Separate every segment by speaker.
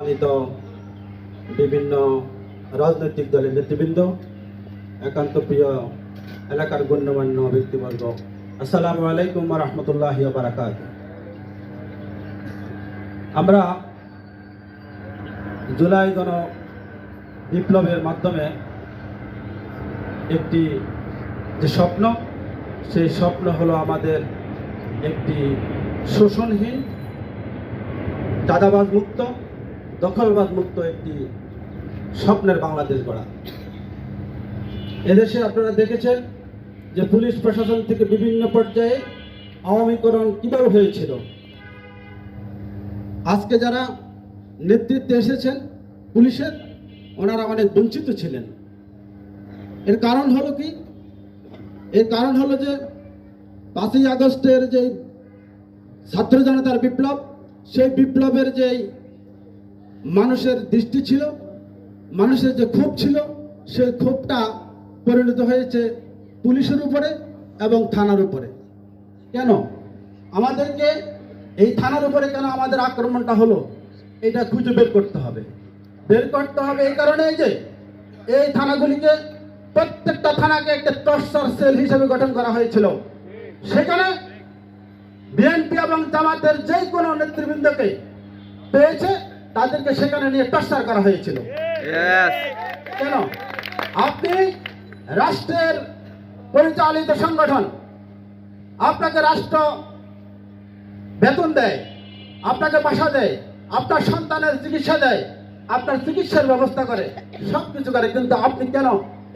Speaker 1: সম্মানিত বিভিন্ন রাজনৈতিক দলের নেতৃবৃন্দ, একান্ত প্রিয় এলাকার গণ্যমান্য ব্যক্তিবর্গ, আসসালামু আলাইকুম রহমতুল্লাহ বারাকাত আমরা জুলাই গণ বিপ্লবের মাধ্যমে একটি যে স্বপ্ন, সেই স্বপ্ন হলো আমাদের একটি শোষণহীন চাঁদাবাজ মুক্ত দখলবাজ মুক্ত একটি স্বপ্নের বাংলাদেশ গড়া। এদেশে আপনারা দেখেছেন যে পুলিশ প্রশাসন থেকে বিভিন্ন পর্যায়ে আওয়ামীকরণ কীভাবে হয়েছিল। আজকে যারা নেতৃত্বে এসেছেন পুলিশের, ওনারা অনেক বঞ্চিত ছিলেন। এর কারণ হলো কি? এর কারণ হলো যে পাঁচই আগস্টের যে ছাত্র জনতার বিপ্লব, সেই বিপ্লবের যেই মানুষের দৃষ্টি ছিল, মানুষের যে ক্ষোভ ছিল, সেই ক্ষোভটা পরিণত হয়েছে পুলিশের উপরে এবং থানার উপরে। কেন? আমাদেরকে এই থানার উপরে কেন আমাদের আক্রমণটা হলো? এটা খুঁজে বের করতে হবে। বের করতে হবে এই কারণে যে এই থানাগুলিকে প্রত্যেকটা থানাকে একটা টর্চার সেল হিসেবে গঠন করা হয়েছিল। সেখানে বিএনপি এবং জামাতের যে কোনো নেতৃবৃন্দকে পেয়েছে তাদেরকে সেখানে নিয়ে টর্চার করা হয়েছিল। কেন? আপনি রাষ্ট্রের পরিচালিত সংগঠন আপনাকে রাষ্ট্র বেতন দেয় আপনাকে বাসা দেয় আপনার সন্তানের চিকিৎসা দেয় আপনার চিকিৎসার ব্যবস্থা করে সব কিছু করে কিন্তু আপনি কেন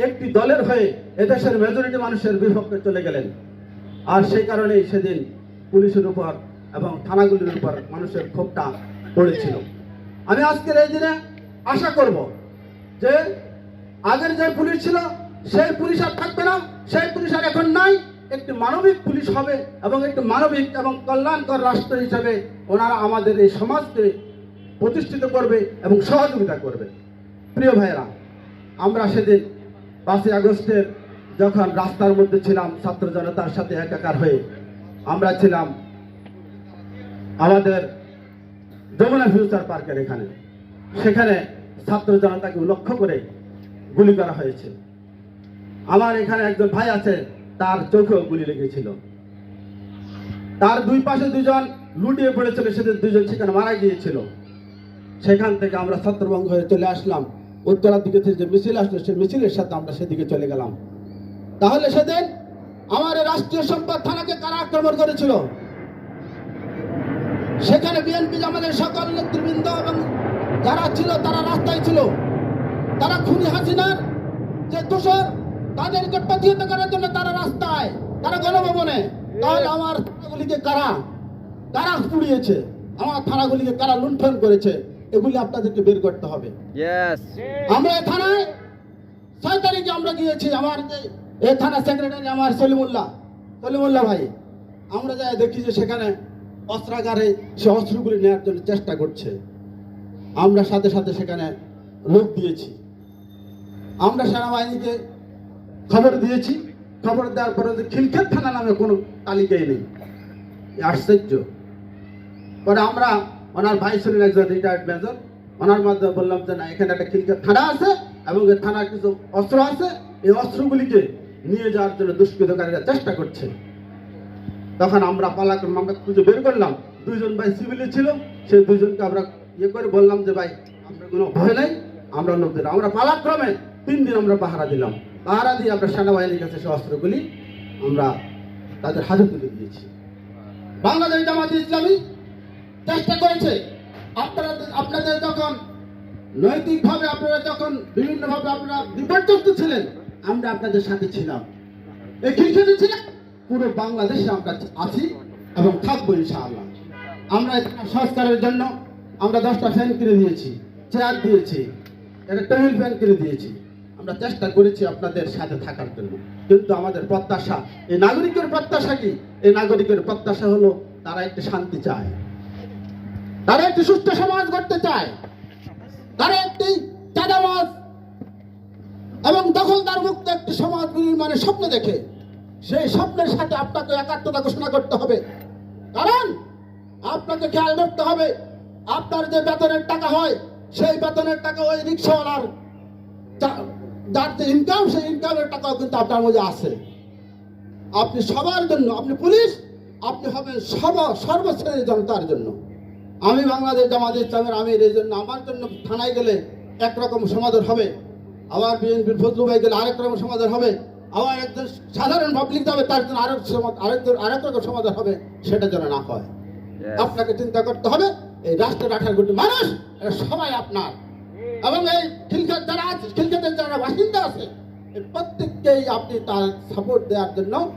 Speaker 1: একটি দলের হয়ে এদেশের মেজরিটি মানুষের বিপক্ষে চলে গেলেন? আর সেই কারণেই সেদিন পুলিশের উপর এবং থানাগুলির উপর মানুষের ক্ষোভটা পড়েছিল। আমি আজকের এই দিনে আশা করব যে আগের যে পুলিশ ছিল, সেই পুলিশ আর থাকবে না। সেই পুলিশ আর এখন নাই। একটি মানবিক পুলিশ হবে এবং একটি মানবিক এবং কল্যাণকর রাষ্ট্র হিসাবে ওনারা আমাদের এই সমাজকে প্রতিষ্ঠিত করবে এবং সহযোগিতা করবে। প্রিয় ভাইয়েরা, আমরা সেদিন পাঁচই আগস্টের যখন রাস্তার মধ্যে ছিলাম, ছাত্র জনতার সাথে একাকার হয়ে আমরা ছিলাম আমাদের যমুনা ফিউচার পার্কের এখানে। সেখানে ছাত্র জনতাকে লক্ষ্য করে গুলি করা হয়েছে। আমার এখানে একজন ভাই আছে, তার চোখেও গুলি লেগেছিল। তার দুই পাশে দুজন লুটিয়ে পড়েছিল, সেদিন দুজন সেখানে মারা গিয়েছিল। সেখান থেকে আমরা ছত্রভঙ্গ হয়ে চলে আসলাম। উত্তরার দিকে যে মিছিল আসলো, সেই মিছিলের সাথে আমরা সেদিকে চলে গেলাম। তাহলে সেদিন আমার রাষ্ট্রীয় সম্পদ থানাকে কারা আক্রমণ করেছিল? সেখানে বিএনপি আমাদের সকল নেতৃবৃন্দ এবং যারা ছিল তারা রাস্তায় ছিল। তারা খুনি হাসিনার যে দোষর তাদেরকে প্রতিহত করার জন্য তারা রাস্তায় তারা গণভবনে। তাহলে আমার থানাগুলিকে কারা? কারা পুড়িয়েছে? আমার থানাগুলিকে কারা লুণ্ঠন করেছে? এগুলি আপনাদেরকে বের করতে হবে. আমরা থানায় ছয় তারিখে আমরা গিয়েছি আমার যে এই থানা সেক্রেটারি আমার সলিমুল্লাহ। সলিমুল্লাহ ভাই আমরা যাই দেখি যে সেখানে অস্ত্রাগারে সে অস্ত্রগুলি নেওয়ার জন্য চেষ্টা করছে। আমরা সাথে সাথে সেখানে লোক দিয়েছি। আমরা সেনাবাহিনীকে খবর দিয়েছি। খবর দেওয়ার পরে যে খিলক্ষেত থানা নামে কোনো তালিকাই নেই। আশ্চর্য। পরে আমরা ওনার ভাই ছিলেন একজন রিটায়ার্ড মেজর ওনার মাধ্যমে বললাম যে না, এখানে একটা খিলকে থানা আছে এবং থানার কিছু অস্ত্র আছে। এই অস্ত্রগুলিকে নিয়ে যাওয়ার জন্য দুষ্কৃতকারীরা চেষ্টা করছে। তখন আমরা পালাক্রম আমরা খুঁজে বের করলাম। দুইজন ভাই সিভিলে ছিল, সেই দুইজনকে আমরা ইয়ে করে বললাম যে, ভাই, আমরা কোনো ভয় নাই, আমরা লোক দিলাম আমরা পালাক্রমে তিন দিন আমরা পাহারা দিলাম। পাহারা দিয়ে আমরা সেনাবাহিনীর কাছে সে অস্ত্রগুলি আমরা তাদের হাতে তুলে দিয়েছি। বাংলাদেশ জামাত ইসলামী চেষ্টা করেছে, আপনারা আপনাদের যখন নৈতিকভাবে আপনারা যখন বিভিন্নভাবে আপনারা বিপর্যস্ত ছিলেন, আমরা আপনাদের সাথে ছিলাম। এই খিলখিলি ছিলেন? পুরো বাংলাদেশে আমরা আছি এবং থাকব ইনশাআল্লাহ। আমরা সংস্কারের জন্য আমরা দশটা ফ্যান কিনে দিয়েছি, চেয়ার দিয়েছি, একটা টেবিল ফ্যান কিনে দিয়েছি। আমরা চেষ্টা করেছি আপনাদের সাথে থাকার জন্য। কিন্তু আমাদের প্রত্যাশা, এই নাগরিকের প্রত্যাশা কি? এই নাগরিকের প্রত্যাশা হলো তারা একটু শান্তি চায়। তারা একটি সুস্থ সমাজ গড়তে চায়। তারা একটি চাঁদাবাজ এবং দখলদার মুক্ত একটি সমাজ নির্মাণের স্বপ্ন দেখে। সেই স্বপ্নের সাথে আপনাকে একাত্মতা ঘোষণা করতে হবে। কারণ আপনাকে খেয়াল রাখতে হবে, আপনার যে বেতনের টাকা হয়, সেই বেতনের টাকা ওই রিক্সাওয়ালার যার যে ইনকাম সেই ইনকামের টাকাও কিন্তু আপনার মধ্যে আছে। আপনি সবার জন্য, আপনি পুলিশ, আপনি হবেন সব সর্বশ্রেণীর জনতার জন্য। আমি বাংলাদেশ জামাত ইসলামের আমির, এই জন্য আমার জন্য থানায় গেলে একরকম সমাধান হবে। আবার বিএনপির ফজলু ভাই গেলে আরেক রকম সমাধান হবে। আবার একজন সাধারণ পাবলিক যাবে তার জন্য আরেক সমা- আরেক আরেক রকম সমাধান হবে সেটা যেন না হয়। আপনাকে চিন্তা করতে হবে এই রাষ্ট্রের আঠারো কোটি মানুষ এরা সবাই আপনার। এবং এই খিলখাত যারা আছে খিলখাতের যারা বাসিন্দা আছে প্রত্যেককেই আপনি তার সাপোর্ট দেওয়ার জন্য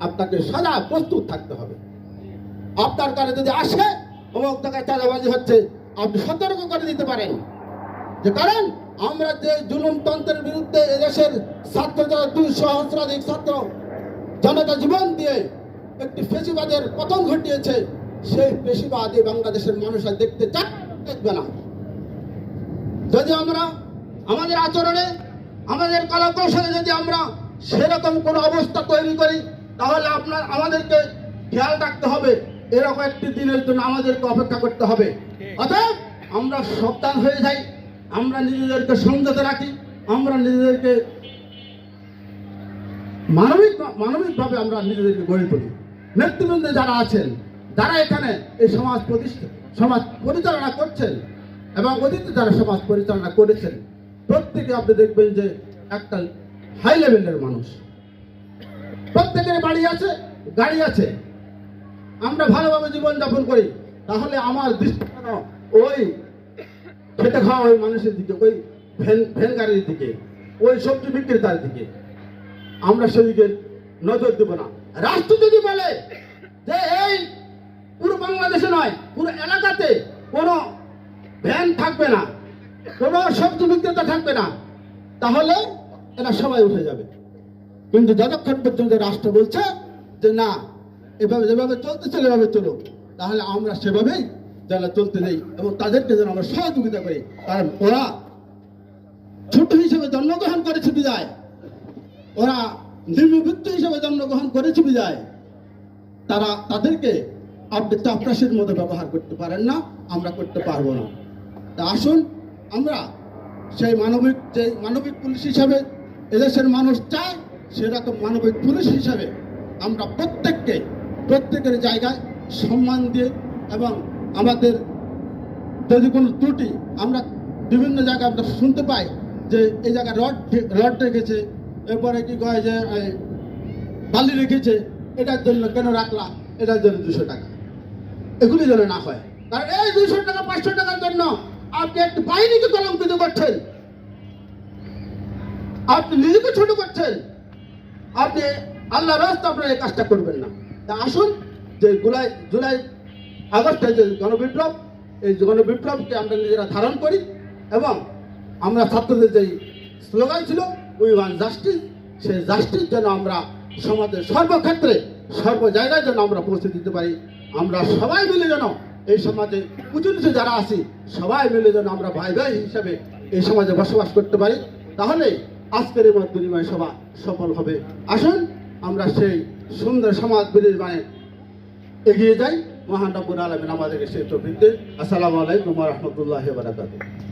Speaker 1: আপনাকে সদা প্রস্তুত থাকতে হবে। আপনার কাছে যদি আসে অমুক জায়গায় চাঁদাবাজি হচ্ছে আপনি সতর্ক করে দিতে পারেন। যে কারণ আমরা যে জুলুমতন্ত্রের বিরুদ্ধে এদেশের ছাত্র যারা দুই সহস্রাধিক ছাত্র জনতা জীবন দিয়ে একটি ফেসিবাদের পতন ঘটিয়েছে, সেই ফেসিবাদী বাংলাদেশের মানুষ আর দেখতে দেখবে না। যদি আমরা আমাদের আচরণে, আমাদের কলা কৌশলে যদি আমরা সেরকম কোনো অবস্থা তৈরি করি, তাহলে আপনার, আমাদেরকে খেয়াল রাখতে হবে, এরকম একটি দিনের জন্য আমাদেরকে অপেক্ষা করতে হবে। অতএব আমরা সাবধান হয়ে যাই। আমরা নিজেদেরকে সংযত রাখি, আমরা নিজেদেরকে মানবিক মানবিকভাবে আমরা নিজেদেরকে গড়ে তুলি। নেতৃবৃন্দে যারা আছেন, যারা এখানে এই সমাজ প্রতিষ্ঠা সমাজ পরিচালনা করছেন এবং অতীতে যারা সমাজ পরিচালনা করেছেন, প্রত্যেকে আপনি দেখবেন যে একটা হাই লেভেলের মানুষ। প্রত্যেকের বাড়ি আছে, গাড়ি আছে। আমরা ভালোভাবে জীবনযাপন করি, তাহলে আমার দৃষ্টি ওই খেটে খাওয়া ওই মানুষের দিকে, ওই ভ্যান ভ্যান গাড়ির দিকে, ওই সবজি বিক্রেতার দিকে, আমরা সেদিকে নজর দেব না। রাষ্ট্র যদি বলে যে এই পুরো বাংলাদেশে নয়, পুরো এলাকাতে কোনো ভ্যান থাকবে না, কোনো সবজি বিক্রেতা থাকবে না, তাহলে এরা সবাই উঠে যাবে। কিন্তু যতক্ষণ পর্যন্ত রাষ্ট্র বলছে যে না, এভাবে যেভাবে চলতেছে এভাবে চলো তাহলে আমরা সেভাবেই যেন চলতে দেই এবং তাদেরকে যেন আমরা সহযোগিতা করি, কারণ ওরা ছোট হিসেবে জন্মগ্রহণ করেছে বিদায়। ওরা নিম্নবিত্ত হিসেবে জন্মগ্রহণ করেছে বিদায়। তারা তাদেরকে আপনি চাপরাশির মতো ব্যবহার করতে পারেন না, আমরা করতে পারব না। তা আসুন, আমরা সেই মানবিক যে মানবিক পুলিশ হিসাবে এদেশের মানুষ চায় সেরকম মানবিক পুলিশ হিসাবে আমরা প্রত্যেককে, প্রত্যেকের জায়গায় সম্মান দিয়ে এবং আমাদের যদি কোনো ত্রুটি, আমরা বিভিন্ন জায়গায় আমরা শুনতে পাই যে এই জায়গায় রড রড রেখেছে, এরপরে কি কয় যে বালি রেখেছে, এটার জন্য কেন রাখলা? এটার জন্য দুশো টাকা। এগুলি যেন না হয়। কারণ এই দুশো টাকা, পাঁচশো টাকার জন্য আপনি একটি বাহিনীকে কলঙ্কিত করছেন। আপনি নিজেকে ছোট করছেন। আপনি আল্লাহ রাস্তা আপনার এই কাজটা করবেন না। তা আসুন যে জুলাই জুলাই আগস্টে যে গণবিপ্লব, এই গণবিপ্লবকে আমরা নিজেরা ধারণ করি এবং আমরা ছাত্রদের যেই স্লোগান ছিল উই ওয়ান জাস্টিস সেই জাস্টিস যেন আমরা সমাজের সর্বক্ষেত্রে, সর্ব জায়গায় যেন আমরা পৌঁছে দিতে পারি। আমরা সবাই মিলে যেন এই সমাজে উঁচু নিচু যারা আছি, সবাই মিলে যেন আমরা ভাই ভাই হিসাবে এই সমাজে বসবাস করতে পারি। তাহলে আজকের এই মত বিনিময় সভা সফল হবে। আসুন, আমরা সেই সুন্দর সমাজ বিনির্মাণে এগিয়ে যাই। মহান আলমিন আমাদেরকে সেই তফিক দিন। আসসালামু আলাইকুম রহমতুল্লাহ বারাকাতুহ।